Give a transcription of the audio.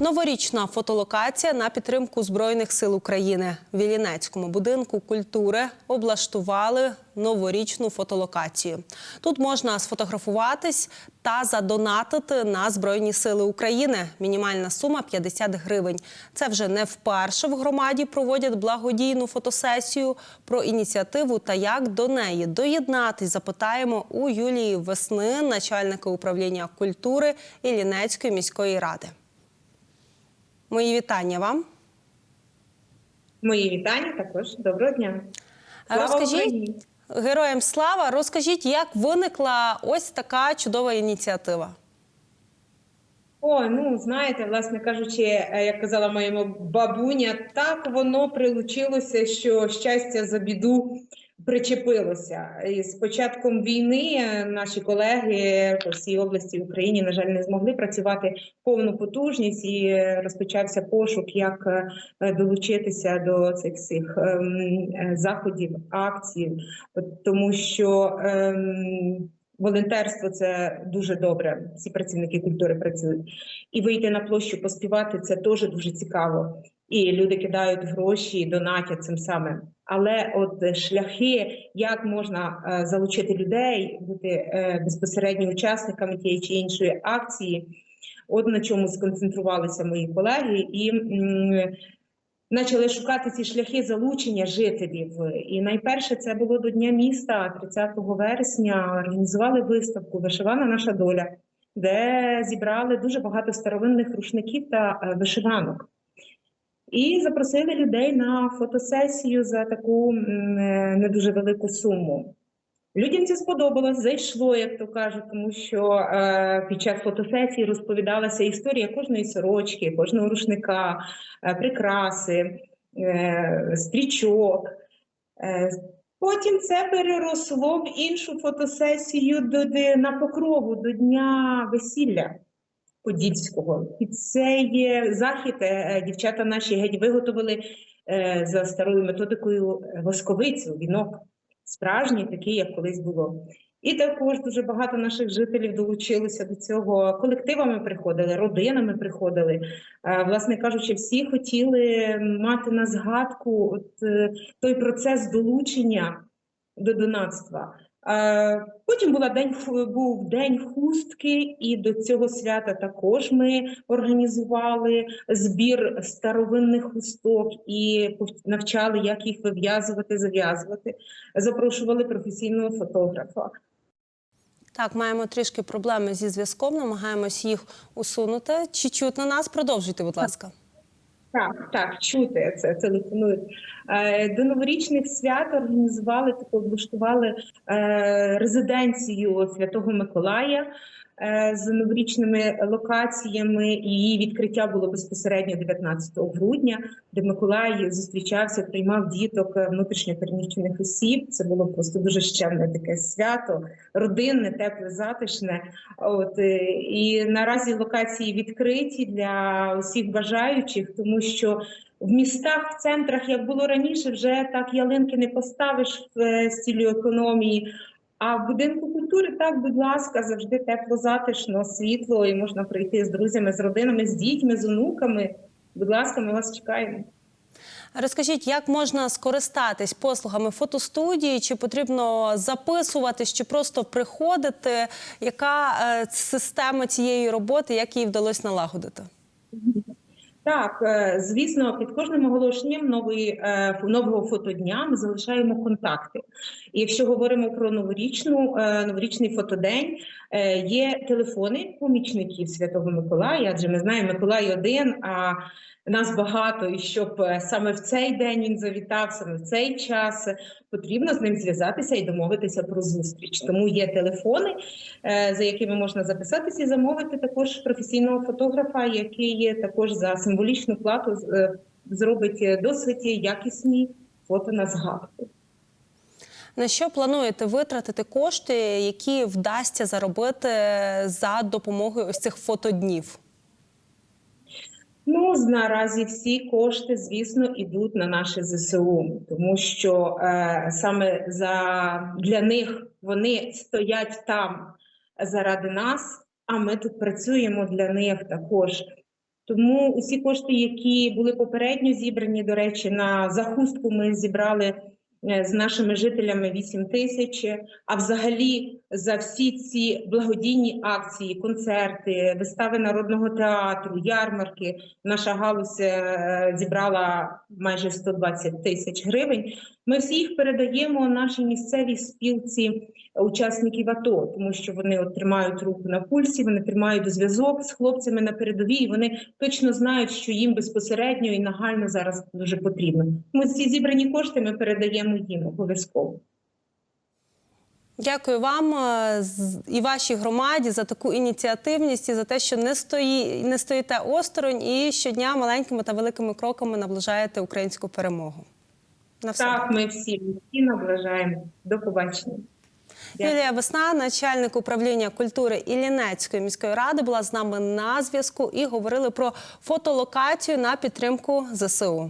Новорічна фотолокація на підтримку Збройних сил України. В Іллінецькому будинку культури облаштували новорічну фотолокацію. Тут можна сфотографуватись та задонатити на Збройні сили України. Мінімальна сума 50 гривень. Це вже не вперше в громаді проводять благодійну фотосесію. Про ініціативу та як до неї доєднатись запитаємо у Юлії Весни, начальника управління культури Іллінецької міської ради. Мої вітання вам. Мої вітання також. Доброго дня. Слава Розкажіть Україні! героям слава. Розкажіть, як виникла ось така чудова ініціатива. Ой, ну знаєте, власне кажучи, е, як казала моя бабуня, так воно прилучилося, що щастя за біду причепилося. І з початком війни е, наші колеги по всій області України, на жаль, не змогли працювати повну потужність, і е, розпочався пошук, як е, долучитися до цих всіх ем, заходів, акцій, тому що. ем, Волонтерство це дуже добре. Всі працівники культури працюють. І вийти на площу поспівати це теж дуже цікаво. І люди кидають гроші, донатять цим самим. Але от шляхи, як можна е, залучити людей, бути е, безпосередньо учасниками тієї чи іншої акції, от на чому сконцентрувалися мої колеги, і почали шукати ці шляхи залучення жителів. І найперше це було до Дня міста, 30 вересня. Організували виставку Вишивана наша доля, де зібрали дуже багато старовинних рушників та е, вишиванок. І запросили людей на фотосесію за таку е, не дуже велику суму. Людям це сподобалось, зайшло, як то кажуть, тому що е, під час фотосесії розповідалася історія кожної сорочки, кожного рушника, е, прикраси, е, стрічок. Е, потім це переросло в іншу фотосесію до, на покрову до Дня весілля. Подільського. І цей е, захід е, дівчата наші геть виготовили е, за старою методикою е, восковицю, вінок, справжній, такий, як колись було. І також дуже багато наших жителів долучилися до цього. Колективами приходили, родинами приходили. Е, Власне кажучи, всі хотіли мати на згадку от, е, той процес долучення до донатства. Потім була день був день хустки, і до цього свята також ми організували збір старовинних хусток і навчали, як їх вив'язувати, зав'язувати. Запрошували професійного фотографа. Так, маємо трішки проблеми зі зв'язком, намагаємось їх усунути. Чи чутно нас? Продовжуйте, будь ласка. Так, так, чути це телефонують. Е, До новорічних свят організували таку, облаштували е, резиденцію Святого Миколая з новорічними локаціями. Її відкриття було безпосередньо 19 грудня, де Миколай зустрічався, приймав діток е, внутрішньопереміщених осіб. Це було просто дуже щемне таке свято, родинне, тепле, затишне. От е, і наразі локації відкриті для усіх бажаючих, тому що в містах, в центрах, як було раніше, вже так ялинки не поставиш в е, економії. А в будинку культури так, будь ласка, завжди тепло, затишно, світло, і можна прийти з друзями, з родинами, з дітьми, з онуками. Будь ласка, ми вас чекаємо. Розкажіть, як можна скористатись послугами фотостудії? Чи потрібно записуватись, чи просто приходити? Яка е, система цієї роботи, як її вдалося налагодити? Так, е, звісно, під кожним оголошенням нової, е, нового фотодня ми залишаємо контакти. І якщо говоримо про новорічну, е, новорічний фотодень, є телефони помічників Святого Миколая, адже ми знаємо, Миколай один, а нас багато, і щоб саме в цей день він завітав, саме в цей час потрібно з ним зв'язатися і домовитися про зустріч. Тому є телефони, за якими можна записатися і замовити також професійного фотографа, який також за символічну плату е, зробить е, досить якісні фото на згадку. На що плануєте витратити кошти, які вдасться заробити за допомогою ось цих фотоднів? Ну наразі всі кошти, звісно, ідуть на наше ЗСУ, тому що е, саме за для них вони стоять там заради нас, а ми тут працюємо для них також. Тому усі кошти, які були попередньо зібрані, до речі, на захустку ми зібрали з нашими жителями 8 тисяч. А взагалі за всі ці благодійні акції, концерти, вистави народного театру, ярмарки, наша галузь е, зібрала майже 120 тисяч гривень. Ми всі їх передаємо нашій місцевій спілці учасників АТО, тому що вони тримають руку на пульсі, вони тримають зв'язок з хлопцями на передовій. Вони точно знають, що їм безпосередньо і нагально зараз дуже потрібно. Тому ці зібрані кошти ми передаємо їм обов'язково. Дякую вам е, і вашій громаді за таку ініціативність і за те, що не стої, не стоїте осторонь і щодня маленькими та великими кроками наближаєте українську перемогу. На все. Так, ми всі, всі наближаємо. До побачення. Дякую. Юлія Весна, начальник управління культури Іллінецької міської ради, була з нами на зв'язку і говорили про фотолокацію на підтримку ЗСУ.